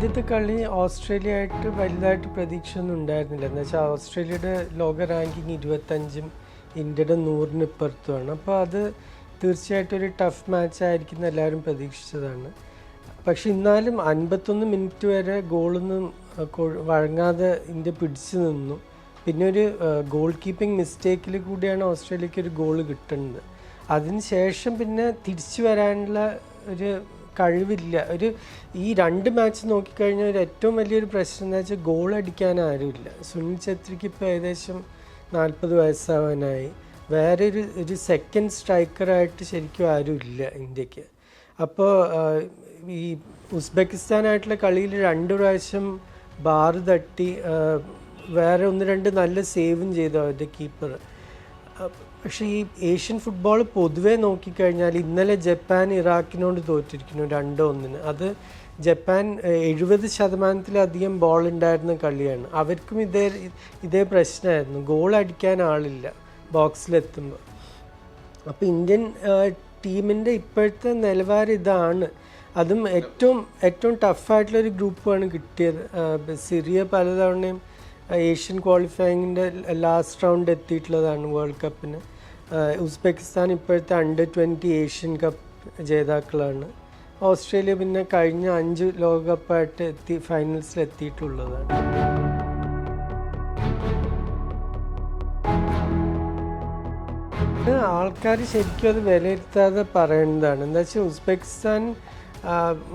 ആദ്യത്തെ കളി ഓസ്ട്രേലിയ ആയിട്ട് വലുതായിട്ട് പ്രതീക്ഷ ഒന്നും ഉണ്ടായിരുന്നില്ല എന്ന് വെച്ചാൽ ഓസ്ട്രേലിയയുടെ ലോക റാങ്കിങ് ഇരുപത്തഞ്ചും ഇന്ത്യയുടെ നൂറിന് ഇപ്പുറത്തുമാണ്. അപ്പോൾ അത് തീർച്ചയായിട്ടും ഒരു ടഫ് മാച്ച് ആയിരിക്കും എല്ലാവരും പ്രതീക്ഷിച്ചതാണ്. പക്ഷെ എന്നാലും അൻപത്തൊന്ന് മിനിറ്റ് വരെ ഗോളൊന്നും വഴങ്ങാതെ ഇന്ത്യ പിടിച്ചു നിന്നു. പിന്നെ ഒരു ഗോൾ കീപ്പിംഗ് മിസ്റ്റേക്കിൽ കൂടിയാണ് ഓസ്ട്രേലിയക്ക് ഒരു ഗോൾ കിട്ടുന്നത്. അതിനുശേഷം പിന്നെ തിരിച്ചു വരാനുള്ള ഒരു കഴിവില്ല. ഒരു ഈ രണ്ട് മാച്ച് നോക്കിക്കഴിഞ്ഞാൽ ഏറ്റവും വലിയൊരു പ്രശ്നം എന്താ വെച്ചാൽ ഗോൾ അടിക്കാൻ ആരുമില്ല. സുനിൽ ഛത്രിക്ക് ഇപ്പോൾ ഏകദേശം നാൽപ്പത് വയസ്സാവാനായി. വേറെ ഒരു ഒരു സെക്കൻഡ് സ്ട്രൈക്കറായിട്ട് ശരിക്കും ആരുമില്ല ഇന്ത്യയ്ക്ക്. അപ്പോൾ ഈ ഉസ്ബെക്കിസ്ഥാനായിട്ടുള്ള കളിയിൽ രണ്ട് പ്രാവശ്യം ബാറ് തട്ടി വേറെ ഒന്ന് രണ്ട് നല്ല സേവും ചെയ്തു അവരുടെ കീപ്പർ പക്ഷേ ഈ ഏഷ്യൻ ഫുട്ബോൾ പൊതുവേ നോക്കിക്കഴിഞ്ഞാൽ ഇന്നലെ ജപ്പാൻ ഇറാഖിനോട് തോറ്റിരിക്കുന്നു രണ്ടോ ഒന്നിന്. അത് ജപ്പാൻ എഴുപത് ശതമാനത്തിലധികം ബോൾ ഉണ്ടായിരുന്ന കളിയാണ്. അവർക്കും ഇതേ ഇതേ പ്രശ്നമായിരുന്നു. ഗോൾ അടിക്കാൻ ആളില്ല ബോക്സിലെത്തുമ്പോൾ അപ്പോൾ ഇന്ത്യൻ ടീമിന്റെ ഇപ്പോഴത്തെ നിലവാരം ഇതാണ്. അതും ഏറ്റവും ഏറ്റവും ടഫായിട്ടുള്ളൊരു ഗ്രൂപ്പാണ് കിട്ടിയത്. സിറിയ പലതവണയും ഏഷ്യൻ ക്വാളിഫയിങ്ങിന്റെ ലാസ്റ്റ് റൗണ്ട് എത്തിയിട്ടുള്ളതാണ് വേൾഡ് കപ്പിന് ഉസ്ബെക്കിസ്ഥാൻ ഇപ്പോഴത്തെ അണ്ടർ ട്വന്റി ഏഷ്യൻ കപ്പ് ജേതാക്കളാണ്. ഓസ്ട്രേലിയ പിന്നെ കഴിഞ്ഞ അഞ്ച് ലോകകപ്പായിട്ട് എത്തി ഫൈനൽസിൽ എത്തിയിട്ടുള്ളതാണ്. ആൾക്കാർ ശരിക്കും അത് വിലയിരുത്താതെ പറയേണ്ടതാണ്. എന്താ വെച്ചാൽ ഉസ്ബെക്കിസ്ഥാൻ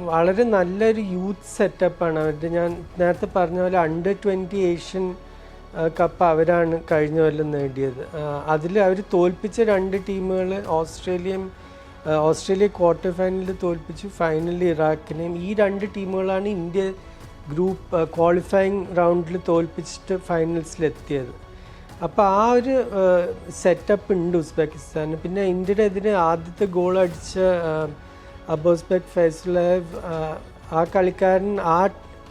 വളരെ നല്ലൊരു യൂത്ത് സെറ്റപ്പാണ് അവരുടെ ഞാൻ നേരത്തെ പറഞ്ഞ പോലെ അണ്ടർ ട്വന്റി ഏഷ്യൻ കപ്പ് അവരാണ് കഴിഞ്ഞ കൊല്ലം നേടിയത്. അതിൽ അവർ തോൽപ്പിച്ച രണ്ട് ടീമുകൾ ഓസ്ട്രേലിയയും ഓസ്ട്രേലിയ ക്വാർട്ടർ ഫൈനലിൽ തോൽപ്പിച്ചു. ഫൈനലിൽ ഇറാഖിനെയും. ഈ രണ്ട് ടീമുകളാണ് ഇന്ത്യ ഗ്രൂപ്പ് ക്വാളിഫയിങ് റൗണ്ടിൽ തോൽപ്പിച്ചിട്ട് ഫൈനൽസിലെത്തിയത് അപ്പോൾ ആ ഒരു സെറ്റപ്പ് ഉണ്ട് ഉസ്ബെക്കിസ്ഥാന്. പിന്നെ ഇന്ത്യയുടെ എതിരെ ആദ്യത്തെ ഗോൾ അടിച്ച അബോസ്ബെക് ഫൈസലേവ് ആ കളിക്കാരൻ ആ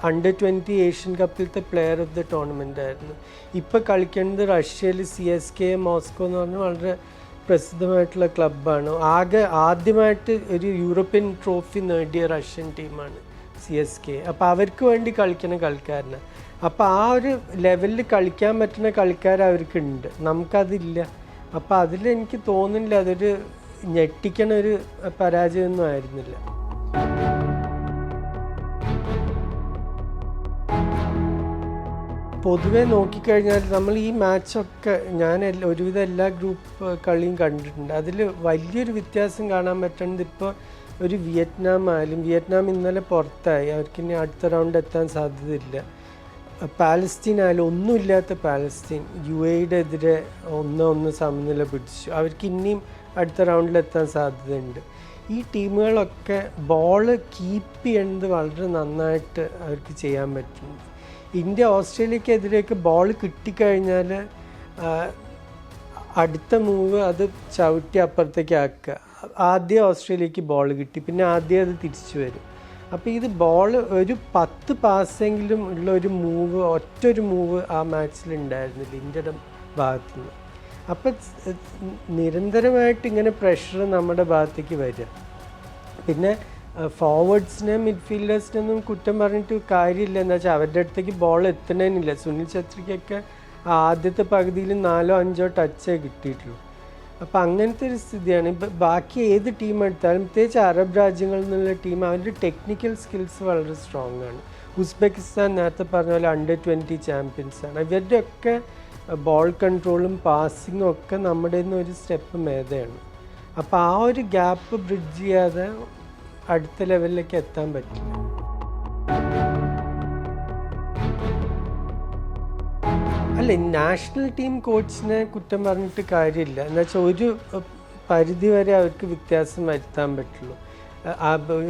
അണ്ടർ ട്വന്റി ഏഷ്യൻ കപ്പിലത്തെ പ്ലെയർ ഓഫ് ദ ടൂർണമെന്റ് ആയിരുന്നു. ഇപ്പോൾ കളിക്കേണ്ടത് റഷ്യയിൽ സി എസ് കെ മോസ്കോ എന്ന് പറഞ്ഞ വളരെ പ്രസിദ്ധമായിട്ടുള്ള ക്ലബ്ബാണ് ആകെ ആദ്യമായിട്ട് ഒരു യൂറോപ്യൻ ട്രോഫി നേടിയ റഷ്യൻ ടീമാണ് സി എസ് കെ അപ്പോൾ അവർക്ക് വേണ്ടി കളിക്കുന്ന കളിക്കാരനാണ് അപ്പോൾ ആ ഒരു ലെവലിൽ കളിക്കാൻ പറ്റുന്ന കളിക്കാർ അവർക്കുണ്ട് നമുക്കതില്ല. അപ്പോൾ അതിൽ എനിക്ക് തോന്നുന്നില്ല അതൊരു ഞെട്ടിക്കണ ഒരു പരാജയമൊന്നും ആയിരുന്നില്ല. പൊതുവെ നോക്കിക്കഴിഞ്ഞാൽ നമ്മൾ ഈ മാച്ചൊക്കെ ഞാൻ ഒരുവിധം എല്ലാ ഗ്രൂപ്പ് കളിയും കണ്ടിട്ടുണ്ട്. അതിൽ വലിയൊരു വ്യത്യാസം കാണാൻ പറ്റുന്നത് ഇപ്പോൾ ഒരു വിയറ്റ്നാം ആയാലും വിയറ്റ്നാം ഇന്നലെ പുറത്തായി. അവർക്ക് ഇനി അടുത്ത റൗണ്ട് എത്താൻ സാധ്യതയില്ല. പാലസ്തീൻ ആയാലും ഒന്നുമില്ലാത്ത പാലസ്തീൻ യു എയുടെ എതിരെ ഒന്ന് ഒന്ന് സമനില പിടിച്ചു. അവർക്ക് ഇനിയും അടുത്ത റൗണ്ടിലെത്താൻ സാധ്യതയുണ്ട്. ഈ ടീമുകളൊക്കെ ബോൾ കീപ്പ് ചെയ്യുന്നത് വളരെ നന്നായിട്ട് അവർക്ക് ചെയ്യാൻ പറ്റുന്നു. ഇന്ത്യ ഓസ്ട്രേലിയക്കെതിരെയൊക്കെ ബോൾ കിട്ടിക്കഴിഞ്ഞാൽ അടുത്ത മൂവ് അത് ചവിട്ടി അപ്പുറത്തേക്ക് ആക്കുക. ആദ്യം ഓസ്ട്രേലിയക്ക് ബോൾ കിട്ടി പിന്നെ ആദ്യം അത് തിരിച്ചു വരും. അപ്പോൾ ഇത് ബോൾ ഒരു പത്ത് പാസെങ്കിലും ഉള്ള ഒരു മൂവ് ഒറ്റ ഒരു മൂവ് ആ മാച്ചിൽ ഉണ്ടായിരുന്നില്ല ഇന്ത്യയുടെ ഭാഗത്തു നിന്ന് അപ്പം നിരന്തരമായിട്ട് ഇങ്ങനെ പ്രഷർ നമ്മുടെ ഭാഗത്തേക്ക് വരിക. പിന്നെ ഫോർവേഡ്സിനെ മിഡ്ഫീൽഡേഴ്സിനൊന്നും കുറ്റം പറഞ്ഞിട്ട് കാര്യമില്ല. എന്താ വെച്ചാൽ അവരുടെ അടുത്തേക്ക് ബോൾ എത്തണേനില്ല. സുനിൽ ഛത്രിക്കൊക്കെ ആദ്യത്തെ പകുതിയിൽ നാലോ അഞ്ചോ ടച്ചേ കിട്ടിയിട്ടുള്ളൂ. അപ്പം അങ്ങനത്തെ ഒരു സ്ഥിതിയാണ്. ഇപ്പം ബാക്കി ഏത് ടീം എടുത്താലും പ്രത്യേകിച്ച് അറബ് രാജ്യങ്ങളിൽ നിന്നുള്ള ടീം അവരുടെ ടെക്നിക്കൽ സ്കിൽസ് വളരെ സ്ട്രോങ് ആണ്. ഉസ്ബെക്കിസ്ഥാൻ നേരത്തെ പറഞ്ഞ പോലെ അണ്ടർ ട്വന്റി ചാമ്പ്യൻസാണ് ഇവരുടെയൊക്കെ ബോൾ കൺട്രോളും പാസിങ്ങും ഒക്കെ നമ്മുടെ നിന്ന് ഒരു സ്റ്റെപ്പ് മേധയാണ് അപ്പോൾ ആ ഒരു ഗ്യാപ്പ് ബ്രിഡ്ജ് ചെയ്യാതെ അടുത്ത ലെവലിലേക്ക് എത്താൻ പറ്റില്ല. അല്ല നാഷണൽ ടീം കോച്ചിനെ കുറ്റം പറഞ്ഞിട്ട് കാര്യമില്ല. എന്ന് വെച്ചാൽ ഒരു പരിധി വരെ അവർക്ക് വ്യത്യാസം വരുത്താൻ പറ്റുള്ളൂ.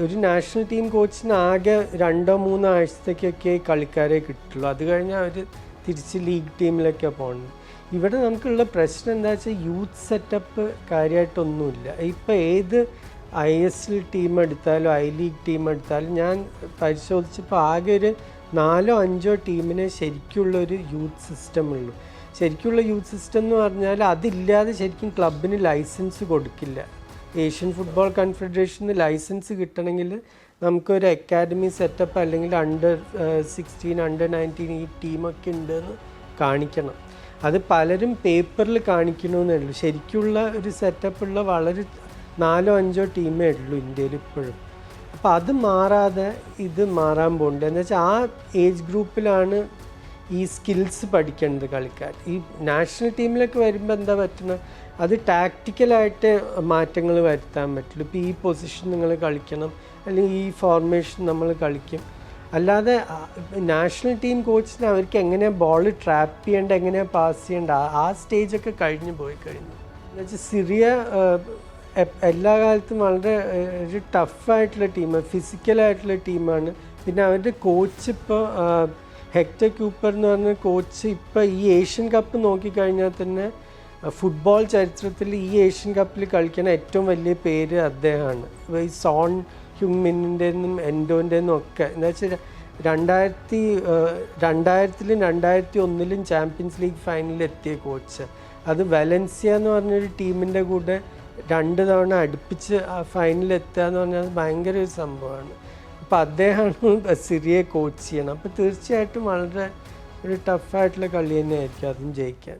ഒരു നാഷണൽ ടീം കോച്ചിന് ആകെ രണ്ടോ മൂന്നോ ആഴ്ചത്തേക്കൊക്കെ കളിക്കാരെ കിട്ടുള്ളൂ. അത് കഴിഞ്ഞാൽ അവർ തിരിച്ച് ലീഗ് ടീമിലൊക്കെ പോകുന്നത് ഇവിടെ നമുക്കുള്ള പ്രശ്നം എന്താ വെച്ചാൽ യൂത്ത് സെറ്റപ്പ് കാര്യമായിട്ടൊന്നുമില്ല. ഇപ്പോൾ ഏത് ഐ എസ് എൽ ടീം എടുത്താലും ഐ ലീഗ് ടീം എടുത്താലും ഞാൻ പരിശോധിച്ചപ്പോൾ ആകെ ഒരു നാലോ അഞ്ചോ ടീമിന് ശരിക്കുള്ള ഒരു യൂത്ത് സിസ്റ്റം ഉള്ളൂ. ശരിക്കുള്ള യൂത്ത് സിസ്റ്റം എന്ന് പറഞ്ഞാൽ അതില്ലാതെ ശരിക്കും ക്ലബിന് ലൈസൻസ് കൊടുക്കില്ല. ഏഷ്യൻ ഫുട്ബോൾ കൺഫെഡറേഷന് ലൈസൻസ് കിട്ടണമെങ്കിൽ നമുക്കൊരു അക്കാഡമി സെറ്റപ്പ് അല്ലെങ്കിൽ അണ്ടർ സിക്സ്റ്റീൻ അണ്ടർ നയന്റീൻ ഈ ടീമൊക്കെ ഉണ്ടെന്ന് കാണിക്കണം. അത് പലരും പേപ്പറിൽ കാണിക്കണമെന്നേ ഉള്ളൂ ശരിക്കുള്ള ഒരു സെറ്റപ്പുള്ള വളരെ നാലോ അഞ്ചോ ടീമേ ഉള്ളൂ ഇന്ത്യയിൽ ഇപ്പോഴും. അപ്പോൾ അത് മാറാതെ ഇത് മാറാൻ പോകുന്നുണ്ട് എന്ന് വെച്ചാൽ ആ ഏജ് ഗ്രൂപ്പിലാണ് ഈ സ്കിൽസ് പഠിക്കേണ്ടത് കളിക്കാർ ഈ നാഷണൽ ടീമിലൊക്കെ വരുമ്പോൾ എന്താ പറ്റുന്നത് അത് ടാക്റ്റിക്കലായിട്ട് മാറ്റങ്ങൾ വരുത്താൻ പറ്റുള്ളൂ. ഇപ്പോൾ ഈ പൊസിഷൻ നിങ്ങൾ കളിക്കണം. അല്ലെങ്കിൽ ഈ ഫോർമേഷൻ നമ്മൾ കളിക്കും. അല്ലാതെ നാഷണൽ ടീം കോച്ചിന് അവർക്ക് എങ്ങനെയാണ് ബോൾ ട്രാപ്പ് ചെയ്യേണ്ട എങ്ങനെയാണ് പാസ് ചെയ്യേണ്ട ആ- സ്റ്റേജൊക്കെ കഴിഞ്ഞു പോയി കഴിഞ്ഞു. എന്നുവെച്ചാൽ സിറിയ എല്ലാ കാലത്തും വളരെ ഒരു ടഫായിട്ടുള്ള ടീമാണ് ഫിസിക്കലായിട്ടുള്ള ടീമാണ് പിന്നെ അവരുടെ കോച്ച് ഇപ്പോൾ ഹെക്ടർ ക്യൂപ്പർ എന്ന് പറഞ്ഞ കോച്ച് ഇപ്പോൾ ഈ ഏഷ്യൻ കപ്പ് നോക്കിക്കഴിഞ്ഞാൽ തന്നെ ഫുട്ബോൾ ചരിത്രത്തിൽ ഈ ഏഷ്യൻ കപ്പിൽ കളിക്കുന്ന ഏറ്റവും വലിയ പേര് അദ്ദേഹമാണ്. ഈ സോൺ ഹ്യൂമിന്റെ നിന്നും എൻഡോന്റെ ഒക്കെ. എന്ന് വെച്ചാൽ രണ്ടായിരത്തി രണ്ടായിരത്തിലും രണ്ടായിരത്തി ഒന്നിലും ചാമ്പ്യൻസ് ലീഗ് ഫൈനലിൽ എത്തിയ കോച്ച്. അത് വലൻസിയ എന്ന് പറഞ്ഞൊരു ടീമിന്റെ കൂടെ രണ്ട് തവണ അടുപ്പിച്ച് ആ ഫൈനലിൽ എത്തുക എന്ന് പറഞ്ഞാൽ ഭയങ്കര ഒരു സംഭവമാണ് അപ്പോൾ അദ്ദേഹമാണ് സിറിയെ കോച്ച് ചെയ്യണം. അപ്പോൾ തീർച്ചയായിട്ടും വളരെ ഒരു ടഫായിട്ടുള്ള കളി തന്നെയായിരിക്കും അതും ജയിക്കാൻ.